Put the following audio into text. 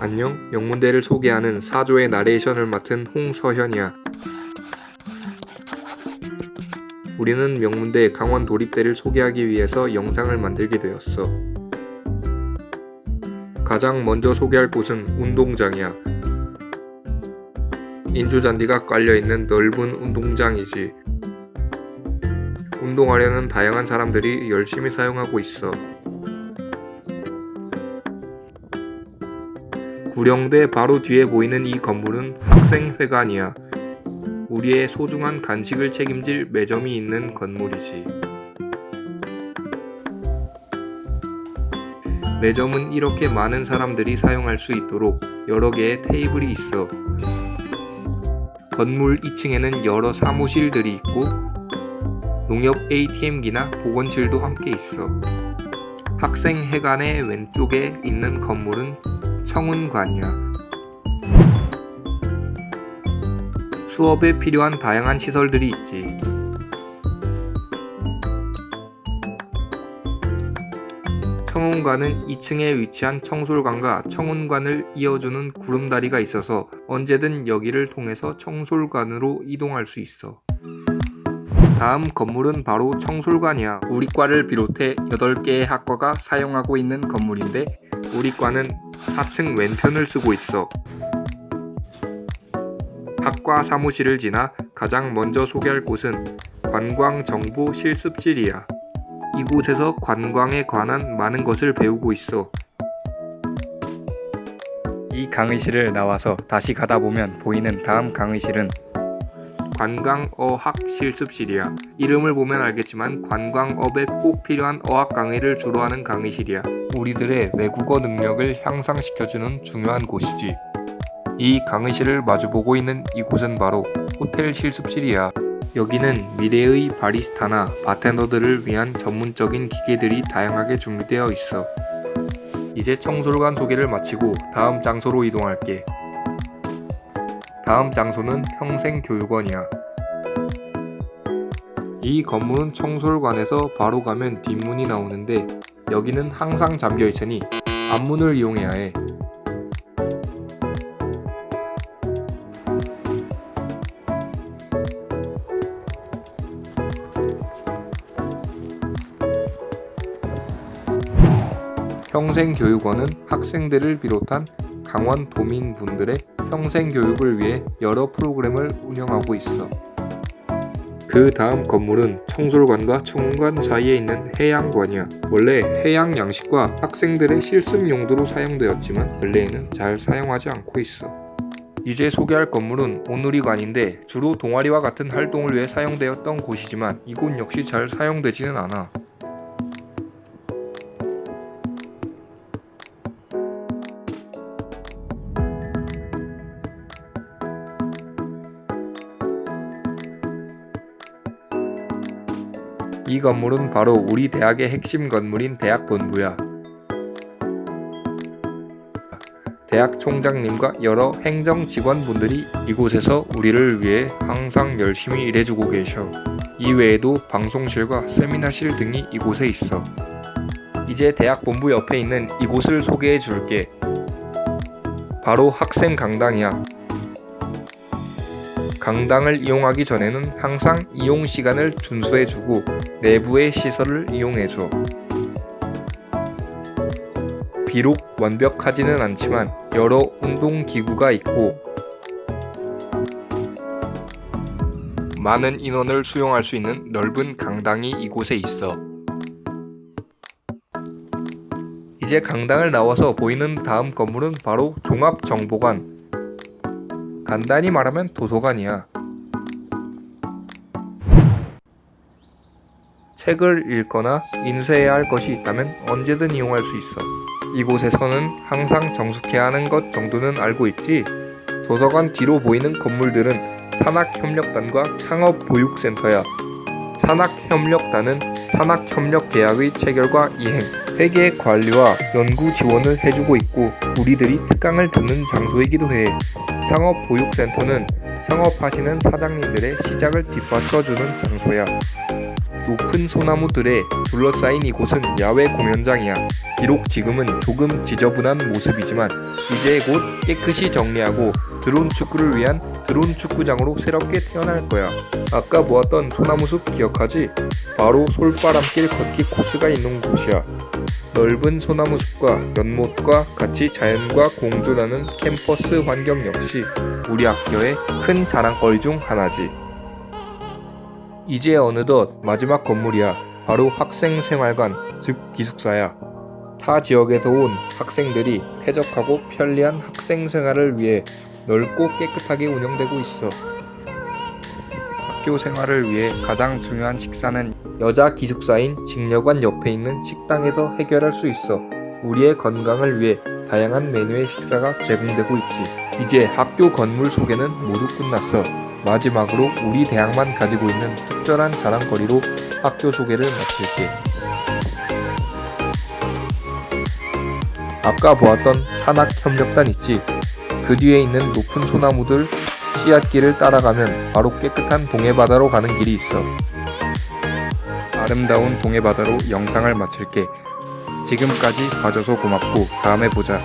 안녕, 영문대를 소개하는 사조의 나레이션을 맡은 홍서현이야. 우리는 명문대 강원 도립대를 소개하기 위해서 영상을 만들게 되었어. 가장 먼저 소개할 곳은 운동장이야. 인조잔디가 깔려있는 넓은 운동장이지. 운동하려는 다양한 사람들이 열심히 사용하고 있어. 구령대 바로 뒤에 보이는 이 건물은 학생회관이야. 우리의 소중한 간식을 책임질 매점이 있는 건물이지. 매점은 이렇게 많은 사람들이 사용할 수 있도록 여러 개의 테이블이 있어. 건물 2층에는 여러 사무실들이 있고 농협 ATM기나 보건실도 함께 있어. 학생회관의 왼쪽에 있는 건물은 청운관이야. 수업에 필요한 다양한 시설들이 있지. 청운관은 2층에 위치한 청솔관과 청운관을 이어주는 구름다리가 있어서 언제든 여기를 통해서 청솔관으로 이동할 수 있어. 다음 건물은 바로 청솔관이야. 우리 과를 비롯해 8개의 학과가 사용하고 있는 건물인데 우리 과는 4층 왼편을 쓰고 있어. 학과 사무실을 지나 가장 먼저 소개할 곳은 관광정보 실습실이야. 이곳에서 관광에 관한 많은 것을 배우고 있어. 이 강의실을 나와서 다시 가다 보면 보이는 다음 강의실은 관광어학 실습실이야. 이름을 보면 알겠지만 관광업에 꼭 필요한 어학 강의를 주로 하는 강의실이야. 우리들의 외국어 능력을 향상시켜주는 중요한 곳이지. 이 강의실을 마주보고 있는 이곳은 바로 호텔 실습실이야. 여기는 미래의 바리스타나 바텐더들을 위한 전문적인 기계들이 다양하게 준비되어 있어. 이제 청솔관 소개를 마치고 다음 장소로 이동할게. 다음 장소는 평생교육원이야. 이 건물은 청솔관에서 바로 가면 뒷문이 나오는데 여기는 항상 잠겨 있으니 앞문을 이용해야 해. 평생교육원은 학생들을 비롯한 강원 도민분들의 평생교육을 위해 여러 프로그램을 운영하고 있어. 그 다음 건물은 청솔관과 청운관 사이에 있는 해양관이야. 원래 해양 양식과 학생들의 실습 용도로 사용되었지만 근래에는 잘 사용하지 않고 있어. 이제 소개할 건물은 오누리관인데 주로 동아리와 같은 활동을 위해 사용되었던 곳이지만 이곳 역시 잘 사용되지는 않아. 이 건물은 바로 우리 대학의 핵심 건물인 대학 본부야. 대학 총장님과 여러 행정 직원분들이 이곳에서 우리를 위해 항상 열심히 일해주고 계셔. 이외에도 방송실과 세미나실 등이 이곳에 있어. 이제 대학 본부 옆에 있는 이곳을 소개해 줄게. 바로 학생 강당이야. 강당을 이용하기 전에는 항상 이용 시간을 준수해 주고 내부의 시설을 이용해줘. 비록 완벽하지는 않지만 여러 운동 기구가 있고 많은 인원을 수용할 수 있는 넓은 강당이 이곳에 있어. 이제 강당을 나와서 보이는 다음 건물은 바로 종합정보관. 간단히 말하면 도서관이야. 책을 읽거나 인쇄해야 할 것이 있다면 언제든 이용할 수 있어. 이곳에서는 항상 정숙해야 하는 것 정도는 알고 있지? 도서관 뒤로 보이는 건물들은 산학협력단과 창업보육센터야. 산학협력단은 산학협력계약의 체결과 이행, 회계 관리와 연구 지원을 해주고 있고 우리들이 특강을 듣는 장소이기도 해. 창업보육센터는 창업하시는 사장님들의 시작을 뒷받쳐주는 장소야. 높은 소나무들에 둘러싸인 이곳은 야외 공연장이야. 비록 지금은 조금 지저분한 모습이지만 이제 곧 깨끗이 정리하고 드론 축구를 위한 드론 축구장으로 새롭게 태어날 거야. 아까 보았던 소나무 숲 기억하지? 바로 솔바람길 걷기 코스가 있는 곳이야. 넓은 소나무 숲과 연못과 같이 자연과 공존하는 캠퍼스 환경 역시 우리 학교의 큰 자랑거리 중 하나지. 이제 어느덧 마지막 건물이야. 바로 학생생활관, 즉 기숙사야. 타 지역에서 온 학생들이 쾌적하고 편리한 학생 생활을 위해 넓고 깨끗하게 운영되고 있어. 학교 생활을 위해 가장 중요한 식사는 여자 기숙사인 직녀관 옆에 있는 식당에서 해결할 수 있어. 우리의 건강을 위해 다양한 메뉴의 식사가 제공되고 있지. 이제 학교 건물 소개는 모두 끝났어. 마지막으로 우리 대학만 가지고 있는 특별한 자랑거리로 학교 소개를 마칠게. 아까 보았던 산악협력단 있지? 그 뒤에 있는 높은 소나무들 씨앗길을 따라가면 바로 깨끗한 동해바다로 가는 길이 있어. 아름다운 동해바다로 영상을 마칠게. 지금까지 봐줘서 고맙고 다음에 보자.